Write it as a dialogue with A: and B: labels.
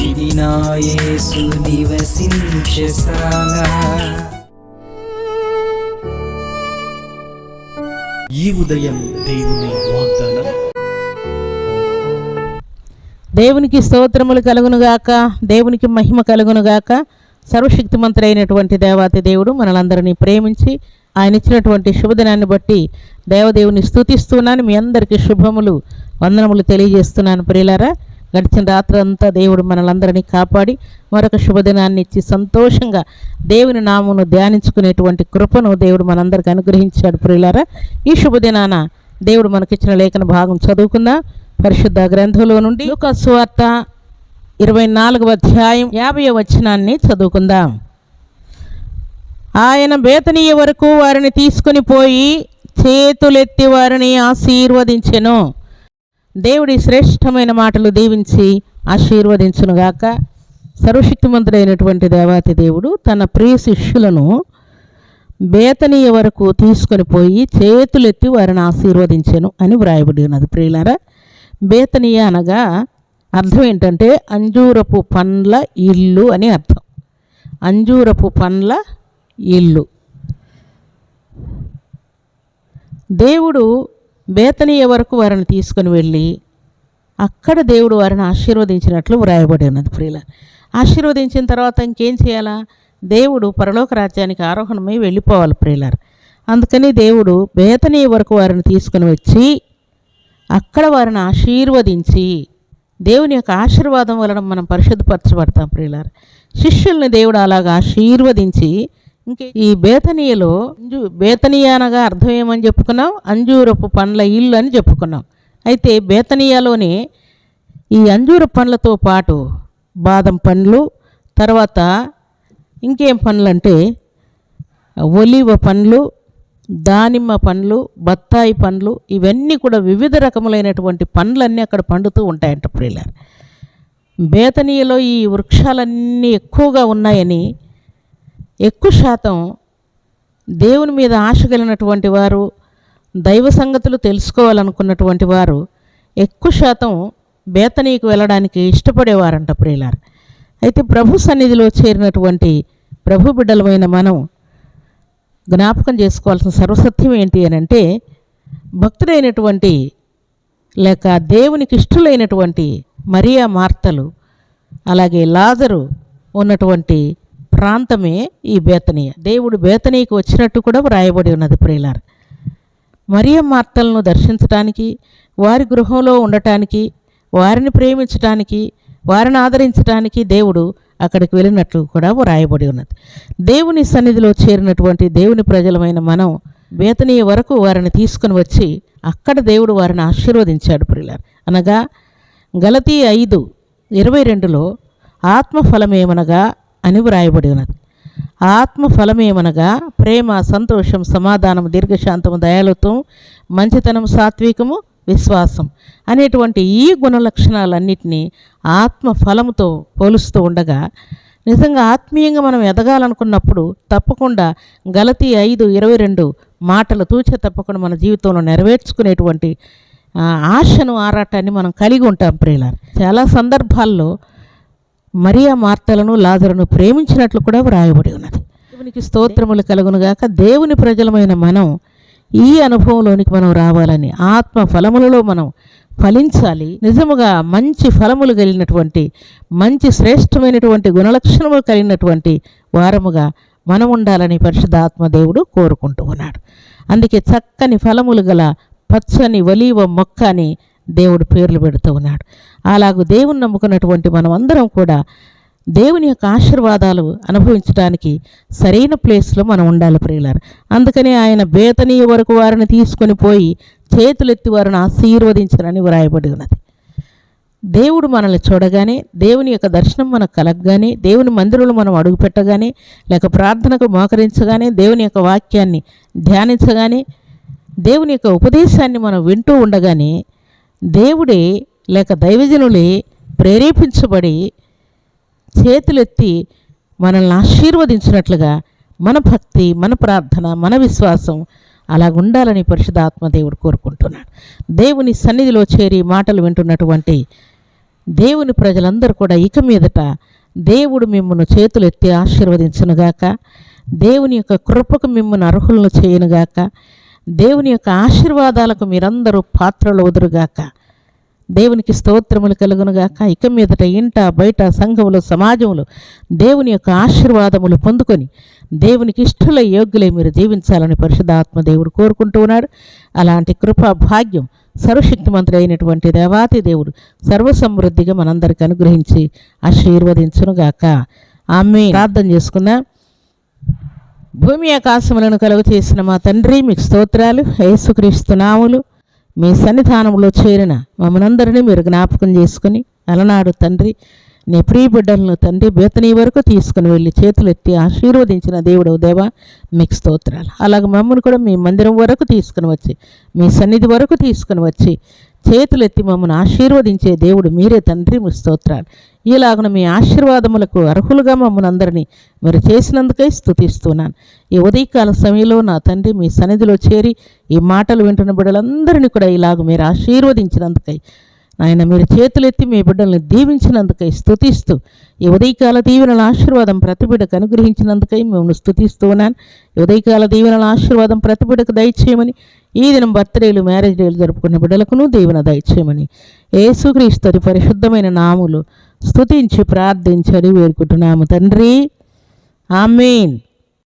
A: ఇది నా యేసు నివసించశాల
B: ఈ ఉదయం దేవుని వాగ్దానం.
C: దేవునికి స్తోత్రములు కలుగునుగాక దేవునికి మహిమ కలుగునుగాక సర్వశక్తిమంతుడైనటువంటి దేవాతి దేవుడు మనలందరినీ ప్రేమించి ఆయన ఇచ్చినటువంటి శుభదినాన్ని బట్టి దేవదేవుని స్తుతిస్తున్నాను. మీ అందరికీ శుభములు వందనములు తెలియజేస్తున్నాను. ప్రియులారా గడిచిన రాత్రి అంతా దేవుడు మనలందరినీ కాపాడి మరొక శుభదినాన్ని ఇచ్చి సంతోషంగా దేవుని నామును ధ్యానించుకునేటువంటి కృపను దేవుడు మనందరికీ అనుగ్రహించాడు. ప్రియులారా ఈ శుభదినాన దేవుడు మనకిచ్చిన లేఖన భాగం చదువుకుందాం. పరిశుద్ధ గ్రంథంలో నుండి ఒక సువార్త ఇరవై నాలుగవ అధ్యాయం యాభై వచనాన్ని చదువుకుందాం. ఆయన బేతనీయ వరకు వారిని తీసుకుని పోయి చేతులెత్తి వారిని ఆశీర్వదించెను. దేవుడి శ్రేష్టమైన మాటలు దీవించి ఆశీర్వదించునుగాక సర్వశక్తిమంతుడైనటువంటి దేవాతి దేవుడు తన ప్రియ శిష్యులను బేతనీయ వరకు తీసుకొని పోయి చేతులెత్తి వారిని ఆశీర్వదించాను అని వ్రాయబడి ఉన్నది. ప్రియులారా బేతనీయ అనగా అర్థం ఏంటంటే అంజూరపు పండ్ల ఇల్లు అని అర్థం. అంజూరపు పండ్ల ఇల్లు. దేవుడు బేతనీయ వరకు వారిని తీసుకొని వెళ్ళి అక్కడ దేవుడు వారిని ఆశీర్వదించినట్లు వ్రాయబడి ఉన్నది ప్రియుల ఆశీర్వదించిన తర్వాత ఇంకేం చేయాలా? దేవుడు పరలోక రాజ్యానికి ఆరోహణమై వెళ్ళిపోవాలి ప్రియులారు. అందుకని దేవుడు బేతనీయ వరకు వారిని తీసుకొని వచ్చి అక్కడ వారిని ఆశీర్వదించి దేవుని యొక్క ఆశీర్వాదం వలన మనం పరిశుద్ధపరచబడతాం ప్రియులారు. శిష్యుల్ని దేవుడు అలాగ ఆశీర్వదించి ఇంకే ఈ బేతనీయలో అంజు బేతనీయ అనగా అర్థం ఏమని చెప్పుకున్నాం? అంజూరపు పండ్ల ఇల్లు అని చెప్పుకున్నాం. అయితే బేతనీయలోనే ఈ అంజూర పండ్లతో పాటు బాదం పండ్లు తర్వాత ఇంకేం పండ్లు అంటే ఒలివ పండ్లు దానిమ్మ పండ్లు బత్తాయి పండ్లు ఇవన్నీ కూడా వివిధ రకములైనటువంటి పండ్లన్నీ అక్కడ పండుతూ ఉంటాయంట ప్రియులారు. బేతనీయలో ఈ వృక్షాలన్నీ ఎక్కువగా ఉన్నాయని ఎక్కువ శాతం దేవుని మీద ఆశ కలిగినటువంటి వారు దైవ సంగతులు తెలుసుకోవాలనుకున్నటువంటి వారు ఎక్కువ శాతం బేతనీకి వెళ్ళడానికి ఇష్టపడేవారంట ప్రియులారు. అయితే ప్రభు సన్నిధిలో చేరినటువంటి ప్రభు బిడ్డలమైన మనం జ్ఞాపకం చేసుకోవాల్సిన సర్వసత్యం ఏంటి అని అంటే భక్తుడైనటువంటి లేక దేవునికి ఇష్టలైనటువంటి మరియా మార్తలు అలాగే లాజరు ఉన్నటువంటి ప్రాంతమే ఈ బేతనీయ. దేవుడు బేతనీయకు వచ్చినట్టు కూడా వ్రాయబడి ఉన్నది ప్రియులారు. మరియ మార్తలను దర్శించటానికి వారి గృహంలో ఉండటానికి వారిని ప్రేమించటానికి వారిని ఆదరించటానికి దేవుడు అక్కడికి వెళ్ళినట్లు కూడా వ్రాయబడి ఉన్నది. దేవుని సన్నిధిలో చేరినటువంటి దేవుని ప్రజలమైన మనం బేతనీయ వరకు వారిని తీసుకుని వచ్చి అక్కడ దేవుడు వారిని ఆశీర్వదించాడు ప్రియులార్. అనగా గలతీ ఐదు ఇరవై రెండులో ఆత్మఫలమేమనగా అని వ్రాయబడి ఉన్నది. ఆత్మ ఫలమేమనగా ప్రేమ సంతోషం సమాధానం దీర్ఘశాంతము దయాలుత్వం మంచితనం సాత్వికము విశ్వాసం అనేటువంటి ఈ గుణ లక్షణాలన్నింటినీ ఆత్మ ఫలముతో పోలుస్తూ ఉండగా నిజంగా ఆత్మీయంగా మనం ఎదగాలనుకున్నప్పుడు తప్పకుండా గలతీ ఐదు ఇరవై రెండు మాటలు తూచ తప్పకుండా మన జీవితంలో నెరవేర్చుకునేటువంటి ఆశను ఆరాటాన్ని మనం కలిగి ఉంటాం ప్రియులారు. చాలా సందర్భాల్లో మరియా మార్తలను లాజరును ప్రేమించినట్లు కూడా వ్రాయబడి ఉన్నది. దేవునికి స్తోత్రములు కలుగునుగాక దేవుని ప్రజలమైన మనం ఈ అనుభవంలోనికి మనం రావాలని ఆత్మ ఫలములలో మనం ఫలించాలి. నిజముగా మంచి ఫలములు కలిగినటువంటి మంచి శ్రేష్టమైనటువంటి గుణలక్షణములు కలిగినటువంటి వారముగా మనం ఉండాలని పరిశుద్ధాత్మ దేవుడు కోరుకుంటూ ఉన్నాడు. అందుకే చక్కని ఫలములు గల పచ్చని ఒలీవ మొక్క అని దేవుడు పేర్లు పెడుతూ ఉన్నాడు. అలాగూ దేవుని నమ్ముకున్నటువంటి మనం అందరం కూడా దేవుని యొక్క ఆశీర్వాదాలు అనుభవించడానికి సరైన ప్లేస్లో మనం ఉండాలి ప్రియులారు. అందుకని ఆయన బేతనీయ వరకు వారిని తీసుకొని పోయి చేతులెత్తి వారిని ఆశీర్వదించరని వ్రాయబడి ఉన్నది. దేవుడు మనల్ని చూడగానే దేవుని యొక్క దర్శనం మనకు కలగగానే దేవుని మందిరంలో మనం అడుగుపెట్టగానే లేక ప్రార్థనకు మోకరించగానే దేవుని యొక్క వాక్యాన్ని ధ్యానించగానే దేవుని యొక్క ఉపదేశాన్ని మనం వింటూ ఉండగానే దేవుడే లేక దైవజనులే ప్రేరేపించబడి చేతులెత్తి మనల్ని ఆశీర్వదించినట్లుగా మన భక్తి మన ప్రార్థన మన విశ్వాసం అలా ఉండాలని పరిశుధాత్మ దేవుడు కోరుకుంటున్నాడు. దేవుని సన్నిధిలో చేరి మాటలు వింటున్నటువంటి దేవుని ప్రజలందరూ కూడా ఇక మీదట దేవుడు మిమ్మల్ని చేతులెత్తి ఆశీర్వదించునుగాక దేవుని యొక్క కృపకు మిమ్మల్ని అర్హులను చేయనుగాక దేవుని యొక్క ఆశీర్వాదాలకు మీరందరూ పాత్రలు వదురుగాక దేవునికి స్తోత్రములు కలుగునుగాక. ఇక మీదట ఇంట బయట సంఘములు సమాజములు దేవుని యొక్క ఆశీర్వాదములు పొందుకొని దేవునికి ఇష్టల యోగ్యులై మీరు జీవించాలని పరిశుధాత్మ దేవుడు కోరుకుంటూ ఉన్నాడు. అలాంటి కృపా భాగ్యం సర్వశక్తిమంతుడు అయినటువంటి దేవాతి దేవుడు సర్వసమృద్ధిగా మనందరికి అనుగ్రహించి ఆశీర్వదించునుగాక. ఆమె ప్రార్థన చేసుకుందాం. భూమి ఆకాశములను కలుగు చేసిన మా తండ్రి మీకు స్తోత్రాలు. యేసుక్రీస్తు నాములు మీ సన్నిధానంలో చేరిన మమ్మల్ందరినీ మీరు జ్ఞాపకం చేసుకుని అలనాడు తండ్రి నీ ప్రియ బిడ్డలను తండ్రి బేతనీ వరకు తీసుకుని వెళ్ళి చేతులెత్తి ఆశీర్వదించిన దేవుడు దేవా మీకు స్తోత్రాలు. అలాగే మమ్మల్ని కూడా మీ మందిరం వరకు తీసుకుని వచ్చి మీ సన్నిధి వరకు తీసుకుని వచ్చి చేతులెత్తి మమ్మను ఆశీర్వదించే దేవుడు మీరే తండ్రి మీ స్తోత్రాలు. ఈలాగున మీ ఆశీర్వాదములకు అర్హులుగా మమ్మల్ని అందరినీ మీరు చేసినందుకై స్థుతిస్తున్నాను ఈ ఉదయకాల సమయంలో నా తండ్రి మీ సన్నిధిలో చేరి ఈ మాటలు వింటున్న బిడ్డలందరినీ కూడా ఇలాగ మీరు ఆశీర్వదించినందుకై నాయన మీరు చేతులెత్తి మీ బిడ్డల్ని దీవించినందుకై స్థుతిస్తూ ఈ ఉదయకాల దీవెనల ఆశీర్వాదం ప్రతిబిడకు అనుగ్రహించినందుకై మేము స్తుతిస్తూ ఉన్నాను. ఈ ఉదయకాల దీవెనల ఆశీర్వాదం ప్రతిబిడకు దయచేయమని ఈ దినం బర్త్డేలు మ్యారేజ్ డేలు జరుపుకున్న బిడ్డలకును దీవెన దయచేయమని యేసుక్రీస్తు పరిశుద్ధమైన నాములు స్థుతించి ప్రార్థించని వేడుకుంటున్నాము తండ్రి. ఆమెన్.